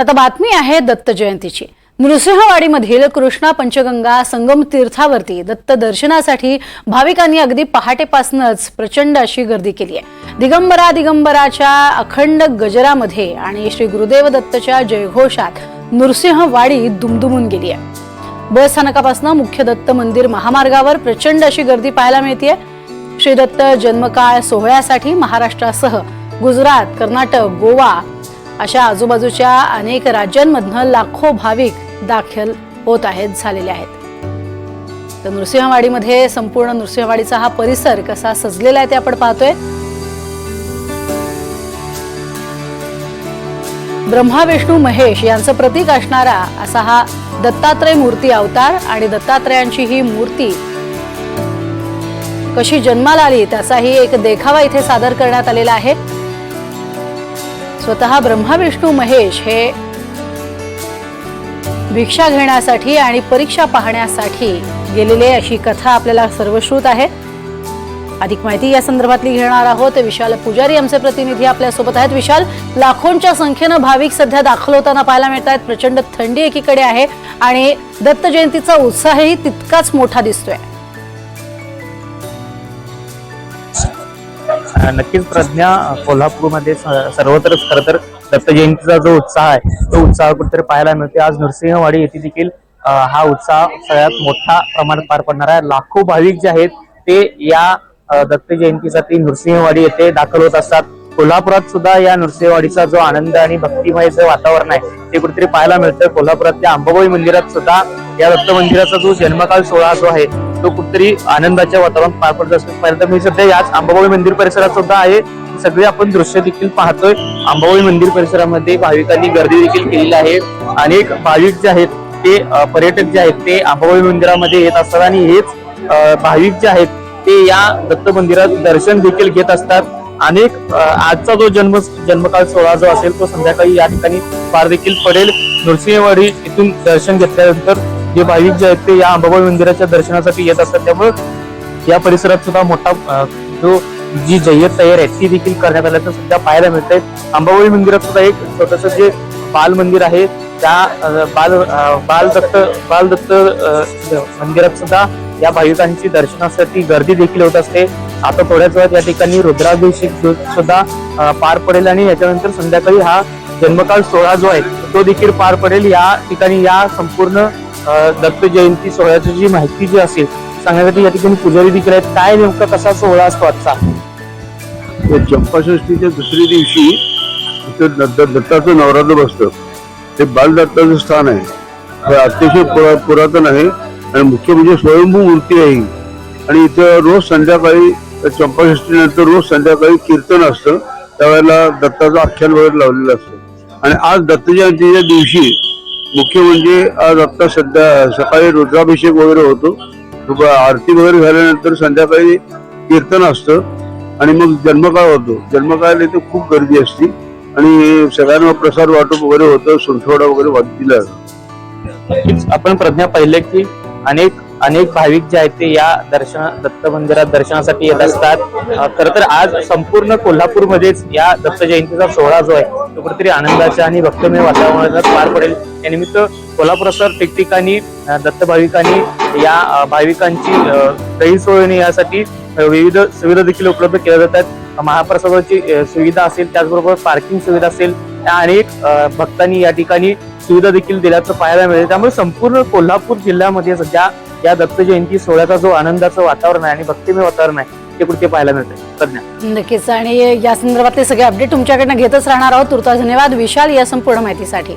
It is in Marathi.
आता बातमी आहे दत्त जयंतीची. नृसिंहवाडीमधील कृष्णा पंचगंगा संगम तीर्थावरती दत्त दर्शनासाठी भाविकांनी अगदी पहाटेपासूनच प्रचंड अशी गर्दी केली आहे. दिगंबरा दिगंबराच्या अखंड गजरामध्ये आणि श्री गुरुदेव दत्तच्या जयघोषात नृसिंहवाडी दुमदुमून गेली आहे. बस स्थानकापासून मुख्य दत्त मंदिर महामार्गावर प्रचंड अशी गर्दी पाहायला मिळते श्री दत्त जन्मकाळ सोहळ्यासाठी महाराष्ट्रासह गुजरात कर्नाटक गोवा अशा आजूबाजूच्या अनेक राज्यांमधनं लाखो भाविक दाखल होत आहेत झालेले आहेत. तर नृसिंहवाडीमध्ये संपूर्ण नृसिंहवाडीचा हा परिसर कसा सजलेला आहे ते आपण पाहतोय. ब्रह्मा विष्णू महेश यांचं प्रतीक असणारा असा हा दत्तात्रय मूर्ती अवतार आणि दत्तात्रयांची ही मूर्ती कशी जन्माला आली त्याचाही एक देखावा इथे सादर करण्यात आलेला आहे. स्वतः ब्रह्मा विष्णू महेश हे भिक्षा घेण्यासाठी आणि परीक्षा पाहण्यासाठी गेलेले अशी कथा आपल्याला सर्वश्रुत आहे. अधिक माहिती या संदर्भातली घेणार आहोत. विशाल पुजारी आमचे प्रतिनिधी आपल्यासोबत आहेत. विशाल लाखोंच्या संख्येनं भाविक सध्या दाखल होताना पाहायला मिळत आहेत प्रचंड थंडी एकीकडे आहे आणि दत्त जयंतीचा उत्साहही तितकाच मोठा दिसतोय. नक्कीच प्रज्ञा कोल्हापूरमध्ये सर्वत्रच खरं तर दत्त जयंतीचा जो उत्साह आहे तो उत्साह कुठेतरी पाहायला मिळते आज नृसिंहवाडी येथे देखील हा उत्साह सगळ्यात मोठा प्रमाणात पार पडणार आहे. लाखो भाविक जे आहेत ते या दत्त जयंतीसाठी नृसिंहवाडी येथे दाखल होत असतात. कोल्हापुरात सुद्धा या नृसिंहवाडीचा जो आनंद आणि भक्तिमय जे वातावरण आहे ते कुठेतरी पाहायला मिळतं कोल्हापुरातल्या अंबाबाई मंदिरात सुद्धा या दत्त मंदिराचा जो जन्मकाल सोहळा जो आहे तो कुठतरी आनंदाच्या वातावरण पार पडत असतो पर्यंत मी सध्या याच अंबाबाई मंदिर परिसरात सुद्धा आहे. सगळे आपण दृश्य देखील पाहतोय. अंबाबाई मंदिर परिसरामध्ये भाविकांनी गर्दी देखील केलेली आहे. अनेक भाविक जे आहेत ते पर्यटक जे आहेत ते अंबाबाई मंदिरामध्ये येत असतात आणि हेच भाविक जे आहेत ते या दत्त मंदिरात दर्शन देखील घेत असतात. अनेक आजचा जो जन्म जन्मकाळ सोहळा जो असेल तो संध्याकाळी या ठिकाणी पार देखील पडेल. नृसिंहवाडी इथून दर्शन घेतल्यानंतर जे भाविक जे आहेत ते या अंबाबाई मंदिराच्या दर्शनासाठी येत असतात. त्यामुळे या परिसरात सुद्धा मोठा जो जी जय्यत तयार आहे ती देखील करण्यात आल्याचं सध्या पाहायला आहे अंबाबाई मंदिरात सुद्धा एक छोटस जे बाल मंदिर आहे त्या बाल बालदत्त बालदत्त मंदिरात सुद्धा या भाविकांची दर्शनासाठी गर्दी देखील होत असते. आता थोड्याच वेळात या ठिकाणी रुद्राभिषेक सुद्धा पार पडेल आणि याच्यानंतर संध्याकाळी हा जन्मकाळ सोहळा जो आहे तो देखील पार पडेल. या ठिकाणी या संपूर्ण दत्त जयंती सोहळ्याची जी माहिती जी असेल सांगण्यासाठी या ठिकाणी पुजारी देखील आहेत. काय नेमका कसा सोहळा असतो आजचा? चंपाषष्टीच्या दुसऱ्या दिवशी दत्ताचं नवरात्र बसतं. ते बालदत्ताचं स्थान आहे. हे अतिशय पुरा पुरातन आहे आणि मुख्य म्हणजे स्वयंभू मूर्ती आहे आणि इथं रोज संध्याकाळी चंपाषष्टीनंतर रोज संध्याकाळी कीर्तन असतं. त्यावेळेला दत्ताचं आख्यान वगैरे लावलेलं असतं. आणि आज दत्त जयंतीच्या दिवशी मुख्य म्हणजे आज आत्ता सध्या सकाळी रुद्राभिषेक वगैरे होतो. आरती वगैरे झाल्यानंतर संध्याकाळी कीर्तन असतं. आणि मग जन्मकाळ होतो. जन्मकाळाला इथे खूप गर्दी असते. आणि सगळ्यांना प्रसाद वाटप वगैरे होतं. सुंठवडा वगैरे वाट दिला आपण प्रज्ञा पाहिले की अनेक अनेक भाविक जे आहेत ते या दर्शन दत्त मंदिरात दर्शनासाठी येत असतात. खरं तर आज संपूर्ण कोल्हापूरमध्येच या दत्त जयंतीचा सोहळा जो आहे तो कुठेतरी आनंदाच्या आणि भक्तमय वातावरणात पार पडेल. यानिमित्त कोल्हापुरासह ठिकठिकाणी दत्त भाविकांनी या भाविकांची दही सोयने यासाठी विविध सुविधा देखील उपलब्ध केल्या जातात महाप्रसादाची सुविधा असेल त्याचबरोबर पार्किंग सुविधा असेल त्या अनेक भक्तांनी या ठिकाणी सुविधा देखील दिल्याचं पाहायला मिळेल. त्यामुळे संपूर्ण कोल्हापूर जिल्ह्यामध्ये सध्या या दत्त जयंती सोहळ्याचा जो आनंदाचं वातावरण आहे आणि भक्तिमय वातावरण आहे ते कुठे पाहायला मिळते प्रज्ञा नक्कीच. आणि या संदर्भातले सगळे अपडेट तुमच्याकडनं घेतच राहणार आहोत. तुर्ता धन्यवाद. विशाल या संपूर्ण माहितीसाठी.